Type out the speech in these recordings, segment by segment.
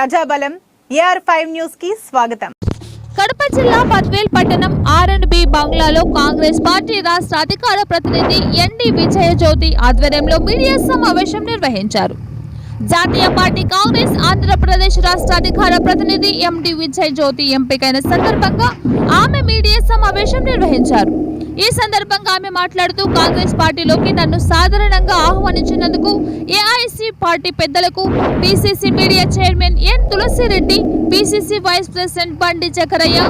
ప్రజాబలం AR five న్యూస్కి స్వాగతం. కడప జిల్లా పద్వేల్ పట్టణం ఆర్ అండ్ బి బంగ్లాలో కాంగ్రెస్ పార్టీ రాష్ట్ర అధికార ప్రతినిధి ఎన్డి విజయ జ్యోతి ఆధ్వర్యంలో మీడియా సమావేశం నిర్వహించారు. జాతీయ పార్టీ కాంగ్రెస్ ఆంధ్రప్రదేశ్ రాష్ట్ర అధికార ప్రతినిధి ఎండి విజయ్ జ్యోతి ఎంపికైన సందర్భంగా ఆమె మీడియా సమావేశం నిర్వహించారు. ఈ సందర్భంగా ఆమె మాట్లాడుతూ కాంగ్రెస్ పార్టీలోకి నన్ను సాధారణంగా ఆహ్వానించినందుకు ఏఐసి పార్టీ పెద్దలకు PCC media chairman N Tulasireddy PCC vice president Bandi Chakarayya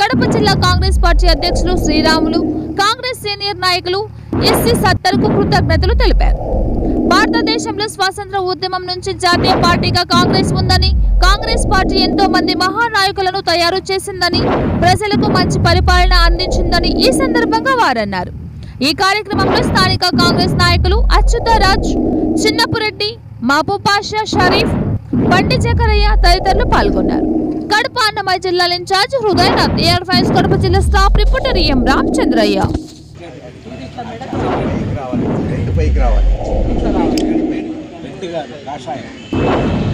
Kadapa జిల్లా కాంగ్రెస్ పార్టీ అధ్యక్షులు శ్రీరాములు కాంగ్రెస్ సీనియర్ నాయకులు ఎస్సీ సత్తర్కు కృతజ్ఞతలు తెలిపారు. భారతదేశంలో స్వాతంత్ర ఉద్యమం నుంచి జాతీయ పార్టీగా కాంగ్రెస్ ఉందని కాంగ్రెస్ పార్టీ ఎంతో మంది మహానాయకులను తయారు చేసిందని ప్రజలకు మంచి పరిపాలన అందించిందని ఈ సందర్భంగా వారన్నారు. ఈ కార్యక్రమంలో స్థానిక కాంగ్రెస్ నాయకులు అచ్యుతరాజ్ చిన్నపురెడ్డి మహబూబ్ పాషా షరీఫ్ బండి జకరయ్య తదితరులు పాల్గొన్నారు. కడప అన్నమయ్య జిల్లాల ఇన్ఛార్జ్ హృదయనాథ్ ఏఆర్ ఫైన్స్ కడప జిల్లా స్టాఫ్ రిపోర్టర్ ఎం రామచంద్రయ్య. రెండు పైకి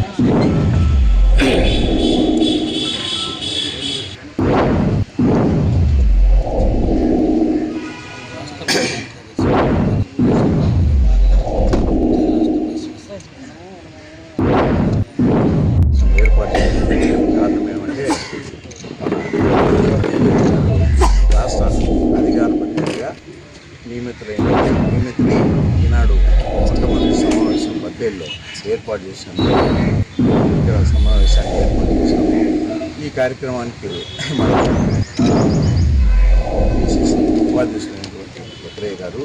సమావేశం ఏర్పాటు చేసినాము ఇక్కడ సమావేశాన్ని ఏర్పాటు చేశాము ఈ కార్యక్రమానికి మన పిసిసి ఉపాధ్యక్షులైనటువంటి భద్రయ్య గారు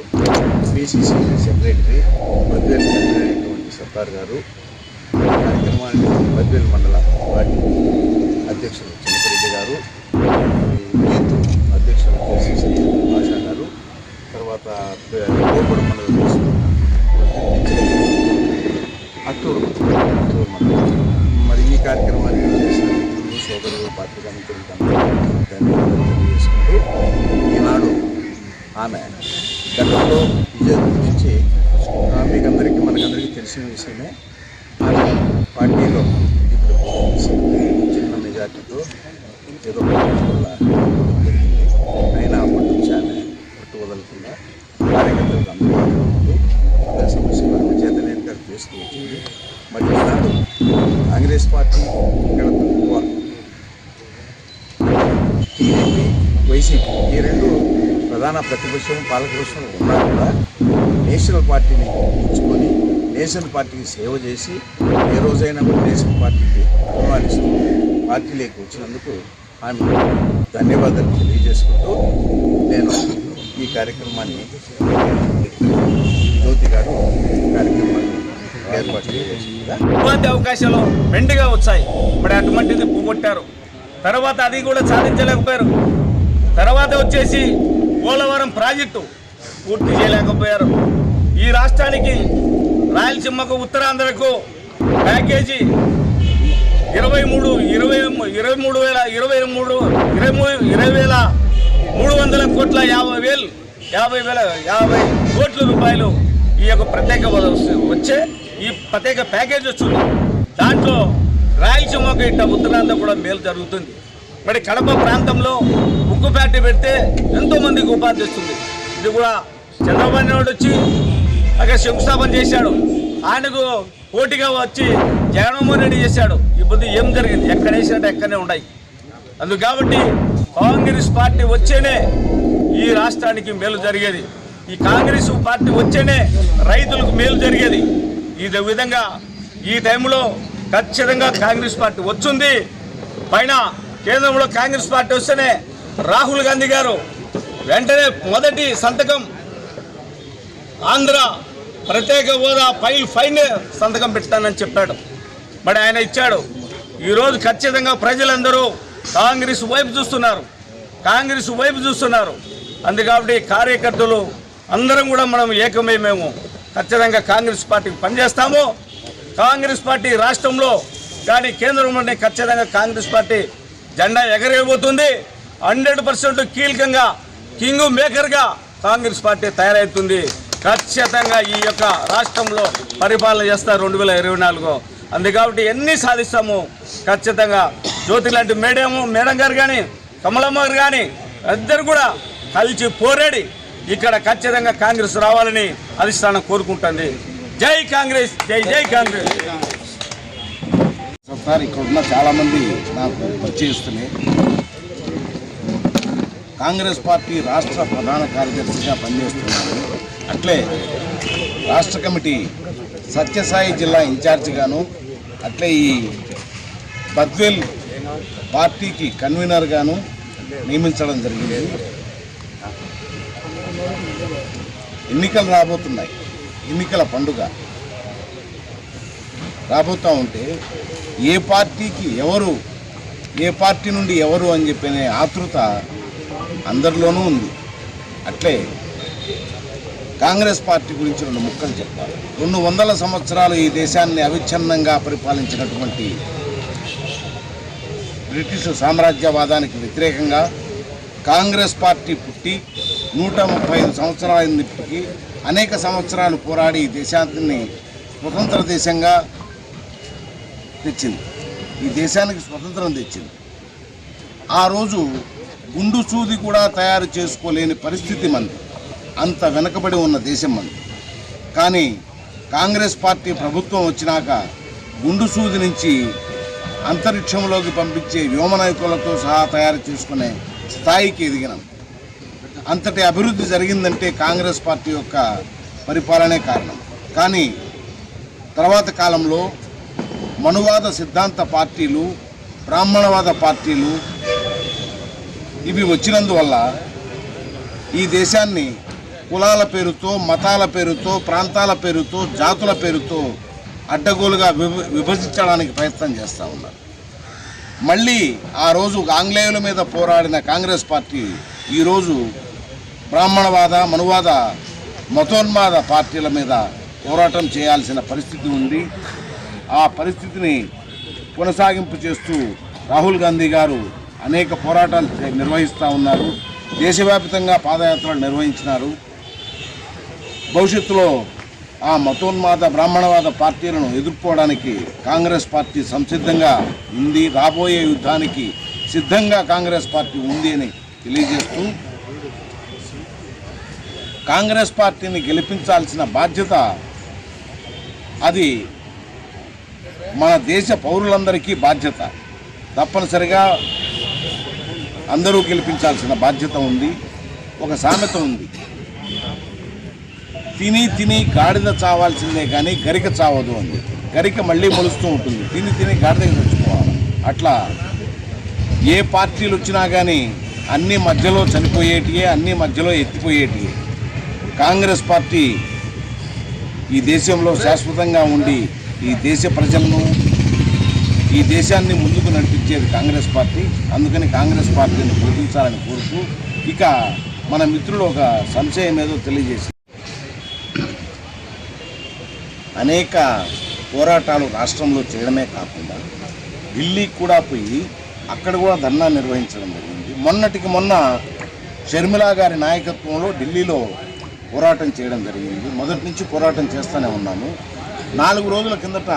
బీసీసీ సెక్రటరీ బద్వేల్ అయినటువంటి సర్దార్ గారు కార్యక్రమానికి బద్వేల్ మండల పార్టీ అధ్యక్షులు చంద్రరెడ్డి గారు అధ్యక్షులు కేసీసీ సత్య గారు తర్వాత సోదరులు ఈనాడు ఆమె గతంలో విజయం గురించి మీకందరికీ మనకందరికీ తెలిసిన విషయమే ఆమె పార్టీలో చిన్న మెజార్టీతో ఏదో అయినా అప్పటి నుంచి ఆమె పట్టు వదలకుండా కార్యకర్తలకు అందుబాటులో ఉంటూ ప్రజా సమస్యలను చేతనేనిగా చేస్తూ వచ్చింది మరి కాంగ్రెస్ పార్టీ వైసీపీ ఈ రెండు ప్రధాన ప్రతిపక్షం పాలకపక్షం ఉన్నా కూడా నేషనల్ పార్టీని ఉంచుకొని నేషనల్ పార్టీకి సేవ చేసి ఏ రోజైనా కూడా నేషనల్ పార్టీకి అభిమానిస్తూ పార్టీలోకి వచ్చినందుకు ఆమె ధన్యవాదాలు తెలియజేసుకుంటూ నేను ఈ కార్యక్రమాన్ని జ్యోతి గారు కార్యక్రమాన్ని ఏర్పాటు ఉపాధి అవకాశాలు మెండుగా వచ్చాయి. ఇప్పుడు అటువంటిది పోగొట్టారు. తర్వాత అది కూడా సాధించలేకపోయారు. తర్వాత వచ్చేసి పోలవరం ప్రాజెక్టు పూర్తి చేయలేకపోయారు ఈ రాష్ట్రానికి రాయలసీమకు ఉత్తరాంధ్రకు ప్యాకేజీ ఇరవై మూడు ఇరవై ఇరవై మూడు వేల ఇరవై మూడు ఇరవై మూడు ఇరవై వేల మూడు వందల కోట్ల యాభై వేలు యాభై వేల యాభై కోట్ల రూపాయలు ఈ యొక్క ప్రత్యేక వచ్చే ఈ ప్రత్యేక ప్యాకేజ్ వచ్చింది దాంట్లో రాయలసీమకు ఇట్ట ఉత్తరాంధ్ర కూడా మేలు జరుగుతుంది మరి కడప ప్రాంతంలో ఉక్కు ఫ్యాక్టరీ పెడితే ఎంతో మందికి ఉపాధి వస్తుంది. ఇది కూడా చంద్రబాబు నాయుడు వచ్చి అక్కడ శంకుస్థాపన చేశాడు. ఆయనకు పోటీగా వచ్చి జగన్మోహన్ రెడ్డి చేశాడు. ఇప్పుడు ఏం జరిగింది? ఎక్కడ వేసినట్టు ఎక్కడనే ఉన్నాయి. అందుకు కాబట్టి కాంగ్రెస్ పార్టీ వచ్చేనే ఈ రాష్ట్రానికి మేలు జరిగేది. ఈ కాంగ్రెస్ పార్టీ వచ్చేనే రైతులకు మేలు జరిగేది. ఈ విధంగా ఈ టైంలో ఖచ్చితంగా కాంగ్రెస్ పార్టీ వచ్చింది. పైన కేంద్రంలో కాంగ్రెస్ పార్టీ వస్తేనే రాహుల్ గాంధీ గారు వెంటనే మొదటి సంతకం ఆంధ్ర ప్రత్యేక హోదా ఫైల్ ఫైన్ సంతకం పెట్టానని చెప్పాడు. మరి ఆయన ఇచ్చాడు. ఈరోజు ఖచ్చితంగా ప్రజలందరూ కాంగ్రెస్ వైపు చూస్తున్నారు. కాంగ్రెస్ వైపు చూస్తున్నారు. అందుకాబట్టి కార్యకర్తలు అందరం కూడా మనం ఏకమై మేము ఖచ్చితంగా కాంగ్రెస్ పార్టీకి పనిచేస్తాము. కాంగ్రెస్ పార్టీ రాష్ట్రంలో కానీ కేంద్రంలోనే ఖచ్చితంగా కాంగ్రెస్ పార్టీ జెండా ఎగరేయబోతుంది. హండ్రెడ్ పర్సెంట్ కీలకంగా కింగ్ మేకర్గా కాంగ్రెస్ పార్టీ తయారవుతుంది ఖచ్చితంగా ఈ యొక్క రాష్ట్రంలో పరిపాలన చేస్తారు రెండు వేల ఇరవై నాలుగు అందుకాబట్టి ఎన్ని సాధిస్తాము ఖచ్చితంగా జ్యోతి లాంటి మేడం మేడం గారు కానీ కమలమ్మ గారు కానీ ఇద్దరు కూడా కలిసి పోరాడి ఇక్కడ ఖచ్చితంగా కాంగ్రెస్ రావాలని అధిష్టానం కోరుకుంటుంది. జై కాంగ్రెస్ జై జై కాంగ్రెస్. సార్ ఇక్కడ ఉన్న చాలామంది నాకు పరిచయిస్తున్నాయి కాంగ్రెస్ పార్టీ రాష్ట్ర ప్రధాన కార్యదర్శిగా పనిచేస్తున్నారు. అట్లే రాష్ట్ర కమిటీ సత్యసాయి జిల్లా ఇన్ఛార్జిగాను అట్లే ఈ బద్వేల్ పార్టీకి కన్వీనర్గాను నియమించడం జరిగింది. ఎన్నికలు రాబోతున్నాయి. ఎన్నికల పండుగ రాబోతూ ఉంటే ఏ పార్టీకి ఎవరు ఏ పార్టీ నుండి ఎవరు అని చెప్పిన ఆతృత అందరిలోనూ ఉంది. అట్లే కాంగ్రెస్ పార్టీ గురించి రెండు ముక్కలు చెప్పాలి. రెండు వందల సంవత్సరాలు ఈ దేశాన్ని అవిచ్ఛిన్నంగా పరిపాలించినటువంటి బ్రిటిష్ సామ్రాజ్యవాదానికి వ్యతిరేకంగా కాంగ్రెస్ పార్టీ పుట్టి నూట ముప్పై ఐదు సంవత్సరాలైనప్పటికీ అనేక సంవత్సరాలు పోరాడి ఈ దేశాన్ని స్వతంత్ర దేశంగా తెచ్చింది. ఈ దేశానికి స్వతంత్రం తెచ్చింది. ఆ రోజు గుండు సూది కూడా తయారు చేసుకోలేని పరిస్థితి మంది. అంత వెనకబడి ఉన్న దేశం మంది. కానీ కాంగ్రెస్ పార్టీ ప్రభుత్వం వచ్చినాక గుండు సూది నుంచి అంతరిక్షంలోకి పంపించే వ్యోమనాయకులతో సహా తయారు చేసుకునే స్థాయికి ఎదిగినాం. అంతటి అభివృద్ధి జరిగిందంటే కాంగ్రెస్ పార్టీ యొక్క పరిపాలనే కారణం. కానీ తర్వాత కాలంలో మనువాద సిద్ధాంత పార్టీలు బ్రాహ్మణవాద పార్టీలు ఇవి వచ్చినందువల్ల ఈ దేశాన్ని కులాల పేరుతో మతాల పేరుతో ప్రాంతాల పేరుతో జాతుల పేరుతో అడ్డగోలుగా విభ విభజించడానికి ప్రయత్నం చేస్తూ ఉన్నారు. మళ్ళీ ఆ రోజు ఆంగ్లేయుల మీద పోరాడిన కాంగ్రెస్ పార్టీ ఈరోజు బ్రాహ్మణవాద మనువాద మతోన్మాద పార్టీల మీద పోరాటం చేయాల్సిన పరిస్థితి ఉంది. ఆ పరిస్థితిని కొనసాగింపు చేస్తూ రాహుల్ గాంధీ గారు అనేక పోరాటాలు నిర్వహిస్తూ ఉన్నారు. దేశవ్యాప్తంగా పాదయాత్రలు నిర్వహించినారు. భవిష్యత్తులో ఆ మతోన్మాద బ్రాహ్మణవాద పార్టీలను ఎదుర్కోవడానికి కాంగ్రెస్ పార్టీ సంసిద్ధంగా ఉంది. రాబోయే యుద్ధానికి సిద్ధంగా కాంగ్రెస్ పార్టీ ఉంది అని తెలియజేస్తూ కాంగ్రెస్ పార్టీని గెలిపించాల్సిన బాధ్యత అది మన దేశ పౌరులందరికీ బాధ్యత. తప్పనిసరిగా అందరూ గెలిపించాల్సిన బాధ్యత ఉంది ఒక సామెత ఉంది. తిని తిని గాడిద చావాల్సిందే కానీ గరిక చావదు అని. గరిక మళ్ళీ మొలుస్తూ ఉంటుంది. తిని తిని గాడిద చచ్చిపోవాలి అట్లా ఏ పార్టీలు వచ్చినా కానీ అన్ని మధ్యలో చనిపోయేటియే అన్ని మధ్యలో ఎత్తిపోయేటియే. కాంగ్రెస్ పార్టీ ఈ దేశంలో శాశ్వతంగా ఉండి ఈ దేశ ప్రజలను ఈ దేశాన్ని ముందుకు నడిపించేది కాంగ్రెస్ పార్టీ. అందుకని కాంగ్రెస్ పార్టీని గుర్తించాలని కోరుతూ ఇక మన మిత్రులు ఒక సంశయం ఏదో తెలియజేసి అనేక పోరాటాలు రాష్ట్రంలో చేయడమే కాకుండా ఢిల్లీకి కూడా పోయి అక్కడ కూడా ధర్నా నిర్వహించడం జరిగింది. మొన్నటికి మొన్న షర్మిలా గారి నాయకత్వంలో ఢిల్లీలో పోరాటం చేయడం జరిగింది. మొదటి నుంచి పోరాటం చేస్తూనే ఉన్నాము. నాలుగు రోజుల కిందట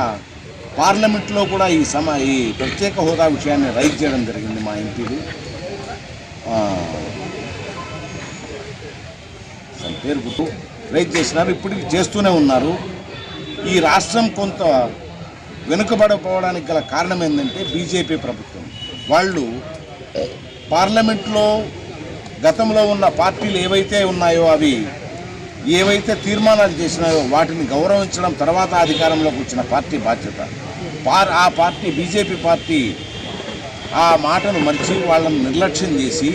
పార్లమెంట్లో కూడా ఈ సమ ఈ ప్రత్యేక హోదా విషయాన్ని రైజ్ చేయడం జరిగింది మా ఎంపీలు. పేరు గుర్తు రైజ్ చేసినారు ఇప్పటికి చేస్తూనే ఉన్నారు. ఈ రాష్ట్రం కొంత వెనుకబడిపోవడానికి గల కారణం ఏంటంటే బీజేపీ ప్రభుత్వం. వాళ్ళు పార్లమెంట్లో గతంలో ఉన్న పార్టీలు ఏవైతే ఉన్నాయో అవి ఏవైతే తీర్మానాలు చేసినాయో వాటిని గౌరవించడం తర్వాత అధికారంలోకి వచ్చిన పార్టీ బాధ్యత. పార్ ఆ పార్టీ బీజేపీ పార్టీ ఆ మాటను మర్చి వాళ్ళని నిర్లక్ష్యం చేసి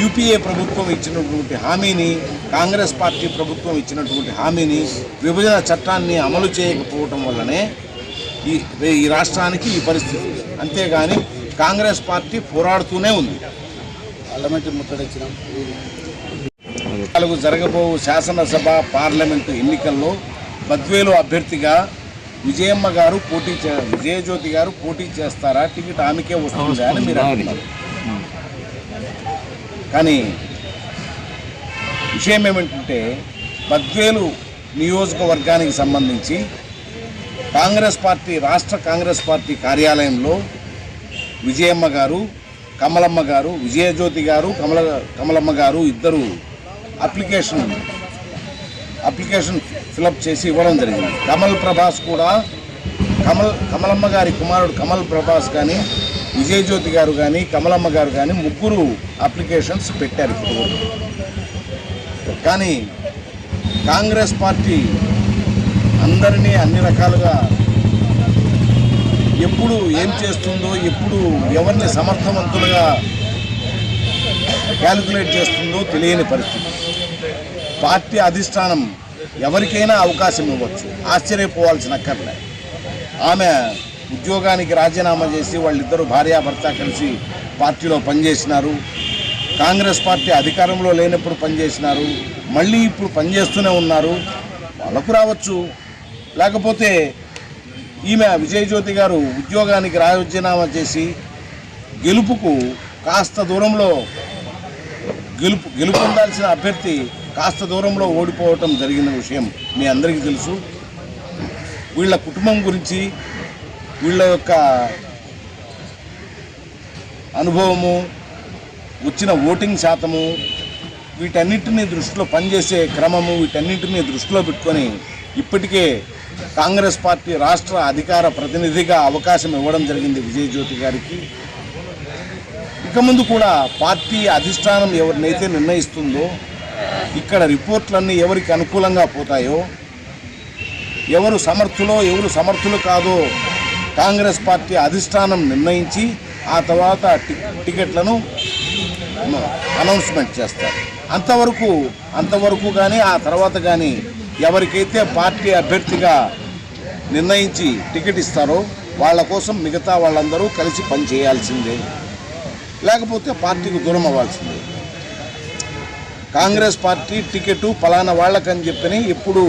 యూపీఏ ప్రభుత్వం ఇచ్చినటువంటి హామీని కాంగ్రెస్ పార్టీ ప్రభుత్వం ఇచ్చినటువంటి హామీని విభజన చట్టాన్ని అమలు చేయకపోవటం వల్లనే ఈ ఈ రాష్ట్రానికి ఈ పరిస్థితి అంతేగాని కాంగ్రెస్ పార్టీ పోరాడుతూనే ఉంది. పార్లమెంటు ముట్టడించినాం నాలుగు జరగబో శాసనసభ పార్లమెంటు ఎన్నికల్లో బద్వేలు అభ్యర్థిగా విజయమ్మ గారు పోటీ చే విజయజ్యోతి గారు పోటీ చేస్తారా? టికెట్ ఆమెకే వస్తుందా అని మీరు అంటున్నారు. కానీ విషయం ఏమిటంటే బద్వేలు నియోజకవర్గానికి సంబంధించి కాంగ్రెస్ పార్టీ రాష్ట్ర కాంగ్రెస్ పార్టీ కార్యాలయంలో విజయమ్మ గారు కమలమ్మ గారు విజయజ్యోతి గారు కమల కమలమ్మ గారు ఇద్దరు అప్లికేషన్ అప్లికేషన్ ఫిలప్ చేసి ఇవ్వడం జరిగింది. కమల్ ప్రభాస్ కూడా కమల్ కమలమ్మ గారి కుమారుడు కమల్ ప్రభాస్ కానీ విజయజ్యోతి గారు కానీ కమలమ్మ గారు కానీ ముగ్గురు అప్లికేషన్స్ పెట్టారు ఇప్పుడు కానీ కాంగ్రెస్ పార్టీ అందరినీ అన్ని రకాలుగా ఎప్పుడు ఏం చేస్తుందో ఎప్పుడు ఎవరిని సమర్థవంతులుగా క్యాలిక్యులేట్ చేస్తుందో తెలియని పరిస్థితి. పార్టీ అధిష్టానం ఎవరికైనా అవకాశం ఇవ్వచ్చు. ఆశ్చర్యపోవాల్సిన అక్కర్లే. ఆమె ఉద్యోగానికి రాజీనామా చేసి వాళ్ళిద్దరూ భార్యాభర్త కలిసి పార్టీలో పనిచేసినారు. కాంగ్రెస్ పార్టీ అధికారంలో లేనప్పుడు పనిచేసినారు. మళ్ళీ ఇప్పుడు పనిచేస్తూనే ఉన్నారు. వాళ్ళకు రావచ్చు. లేకపోతే ఈమె విజయజ్యోతి గారు ఉద్యోగానికి రాజీనామా చేసి గెలుపుకు కాస్త దూరంలో గెలుపు గెలుపొందాల్సిన అభ్యర్థి కాస్త దూరంలో ఓడిపోవటం జరిగిన విషయం మీ అందరికీ తెలుసు. వీళ్ళ కుటుంబం గురించి వీళ్ళ యొక్క అనుభవము వచ్చిన ఓటింగ్ శాతము వీటన్నిటిని దృష్టిలో పనిచేసే క్రమము వీటన్నిటిని దృష్టిలో పెట్టుకొని ఇప్పటికే కాంగ్రెస్ పార్టీ రాష్ట్ర అధికార ప్రతినిధిగా అవకాశం ఇవ్వడం జరిగింది విజయజ్యోతి గారికి. ఇక ముందు కూడా పార్టీ అధిష్టానం ఎవరినైతే నిర్ణయిస్తుందో ఇక్కడ రిపోర్ట్లన్నీ ఎవరికి అనుకూలంగా పోతాయో ఎవరు సమర్థులో ఎవరు సమర్థులు కాదో కాంగ్రెస్ పార్టీ అధిష్టానం నిర్ణయించి ఆ తర్వాత టి- టికెట్లను అనౌన్స్మెంట్ చేస్తారు. అంతవరకు అంతవరకు కానీ ఆ తర్వాత కానీ ఎవరికైతే పార్టీ అభ్యర్థిగా నిర్ణయించి టికెట్ ఇస్తారో వాళ్ళ కోసం మిగతా వాళ్ళందరూ కలిసి పనిచేయాల్సిందే. లేకపోతే పార్టీకి దూరం అవ్వాల్సిందే. కాంగ్రెస్ పార్టీ టికెట్ ఫలానా వాళ్ళకని చెప్పని ఎప్పుడు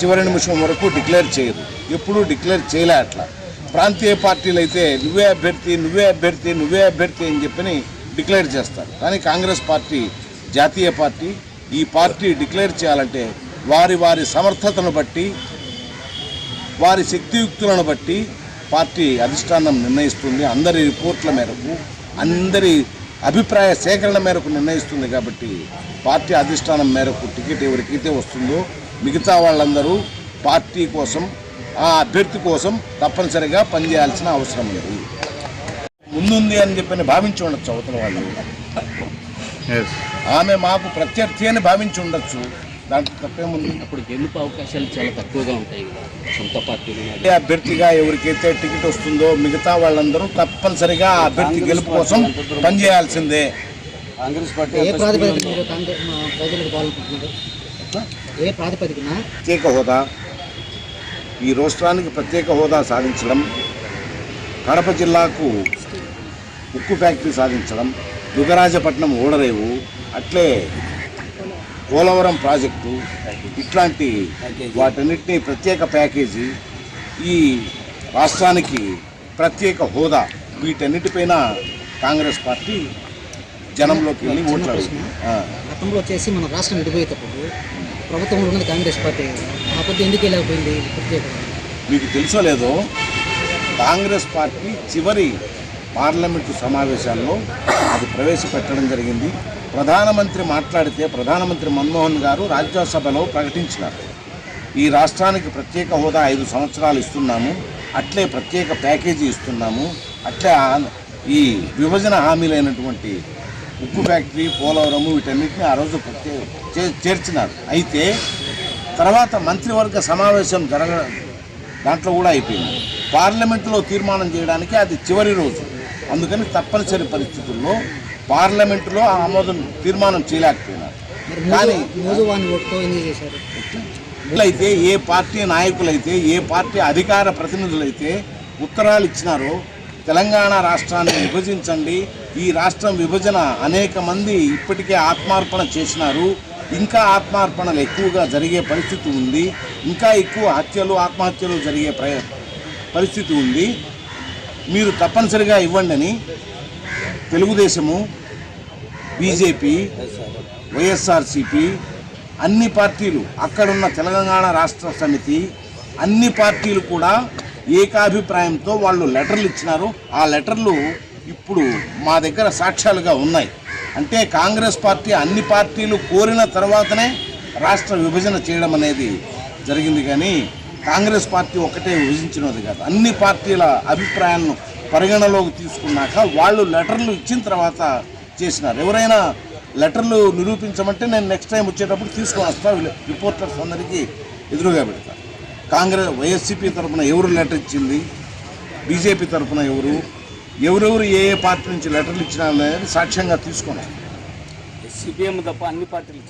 చివరి నిమిషం వరకు డిక్లేర్ చేయదు. ఎప్పుడూ డిక్లేర్ చేయలే అట్లా. ప్రాంతీయ పార్టీలు అయితే నువ్వే అభ్యర్థి నువ్వే అభ్యర్థి నువ్వే అభ్యర్థి అని చెప్పని డిక్లేర్ చేస్తారు. కానీ కాంగ్రెస్ పార్టీ జాతీయ పార్టీ ఈ పార్టీ డిక్లేర్ చేయాలంటే వారి వారి సమర్థతను బట్టి వారి శక్తియుక్తులను బట్టి పార్టీ అధిష్టానం నిర్ణయిస్తుంది. అందరి రిపోర్ట్ల మేరకు అందరి అభిప్రాయ సేకరణ మేరకు నిర్ణయిస్తుంది కాబట్టి పార్టీ అధిష్టానం మేరకు టికెట్ ఎవరికైతే వస్తుందో మిగతా వాళ్ళందరూ పార్టీ కోసం ఆ అభ్యర్థి కోసం తప్పనిసరిగా పనిచేయాల్సిన అవసరం ఉంది ముందుంది అని చెప్పని భావించి ఉండొచ్చు అవతల వాళ్ళు. ఆమె మాకు ప్రత్యర్థి అని భావించి ఉండొచ్చు. దాంట్లో తప్పేముంది అప్పుడు గెలుపు అవకాశాలు చాలా తక్కువగా ఉంటాయి కదా సొంత పార్టీలు అభ్యర్థిగా ఎవరికైతే టికెట్ వస్తుందో మిగతా వాళ్ళందరూ తప్పనిసరిగా అభ్యర్థి గెలుపు కోసం పనిచేయాల్సిందే. కాంగ్రెస్ పార్టీ ఏ ప్రాతిపదికన మీరు కాంగ్రెస్ మా ప్రజలకు పాల్గొంటున్నారు ఏ ప్రాతిపదికన? ప్రత్యేక హోదా. ఈ రాష్ట్రానికి ప్రత్యేక హోదా సాధించడం కడప జిల్లాకు ఉక్కు ఫ్యాక్టరీ సాధించడం దుగరాజపట్నం ఓడరేవు అట్లే పోలవరం ప్రాజెక్టు ఇట్లాంటి వాటన్నిటినీ ప్రత్యేక ప్యాకేజీ ఈ రాష్ట్రానికి ప్రత్యేక హోదా వీటన్నిటిపైన కాంగ్రెస్ పార్టీ జనంలోకి వెళ్ళి ఓట్లు. గతంలో వచ్చేసి మన రాష్ట్రం విడిపోయేటప్పుడు ప్రభుత్వంలో ఉన్నది కాంగ్రెస్ పార్టీ. ఆ పార్టీ ఎందుకు వెళ్ళకపోయింది? ప్రత్యేకంగా. మీకు తెలుసో లేదో కాంగ్రెస్ పార్టీ చివరి పార్లమెంటు సమావేశాల్లో అది ప్రవేశపెట్టడం జరిగింది. ప్రధానమంత్రి మాట్లాడితే ప్రధానమంత్రి మన్మోహన్ గారు రాజ్యసభలో ప్రకటించినారు. ఈ రాష్ట్రానికి ప్రత్యేక హోదా ఐదు సంవత్సరాలు ఇస్తున్నాము అట్లే ప్రత్యేక ప్యాకేజీ ఇస్తున్నాము అట్లే ఈ విభజన హామీలైనటువంటి ఉక్కు ఫ్యాక్టరీ పోలవరము వీటన్నిటిని ఆ రోజు ప్రత్యేక చే- చేర్చినారు. అయితే తర్వాత మంత్రివర్గ సమావేశం జరగ దాంట్లో కూడా అయిపోయింది. పార్లమెంటులో తీర్మానం చేయడానికి అది చివరి రోజు. అందుకని తప్పనిసరి పరిస్థితుల్లో పార్లమెంటులో ఆమోదం తీర్మానం చేయలేకపోయినారు. కానీ అయితే ఏ పార్టీ నాయకులైతే ఏ పార్టీ అధికార ప్రతినిధులైతే ఉత్తరాలు ఇచ్చినారో తెలంగాణ రాష్ట్రాన్ని విభజించండి. ఈ రాష్ట్రం విభజన అనేక మంది ఇప్పటికే ఆత్మార్పణ చేసినారు. ఇంకా ఆత్మార్పణలు ఎక్కువగా జరిగే పరిస్థితి ఉంది. ఇంకా ఎక్కువ హత్యలు ఆత్మహత్యలు జరిగే ప్ర పరిస్థితి ఉంది. మీరు తప్పనిసరిగా ఇవ్వండి అని తెలుగుదేశము బీజేపీ వైఎస్ఆర్సిపి అన్ని పార్టీలు అక్కడున్న తెలంగాణ రాష్ట్ర సమితి అన్ని పార్టీలు కూడా ఏకాభిప్రాయంతో వాళ్ళు లెటర్లు ఇచ్చినారు. ఆ లెటర్లు ఇప్పుడు మా దగ్గర సాక్ష్యాలుగా ఉన్నాయి. అంటే కాంగ్రెస్ పార్టీ అన్ని పార్టీలు కోరిన తర్వాతనే రాష్ట్ర విభజన చేయడం అనేది జరిగింది కానీ కాంగ్రెస్ పార్టీ ఒకటే విభజించినది కాదు. అన్ని పార్టీల అభిప్రాయాలను పరిగణలోకి తీసుకున్నాక వాళ్ళు లెటర్లు ఇచ్చిన తర్వాత చేసినారు. ఎవరైనా లెటర్లు నిరూపించమంటే నేను నెక్స్ట్ టైం వచ్చేటప్పుడు తీసుకొని వస్తాను రిపోర్టర్స్ అందరికీ ఎదురుగా పెడతాను కాంగ్రెస్ వైఎస్సీపీ తరఫున ఎవరు లెటర్ ఇచ్చింది? బీజేపీ తరఫున ఎవరు? ఎవరెవరు ఏ ఏ పార్టీ నుంచి లెటర్లు ఇచ్చినా అనేది సాక్ష్యంగా తీసుకున్నాను సిపిఎం తప్ప అన్ని పార్టీలు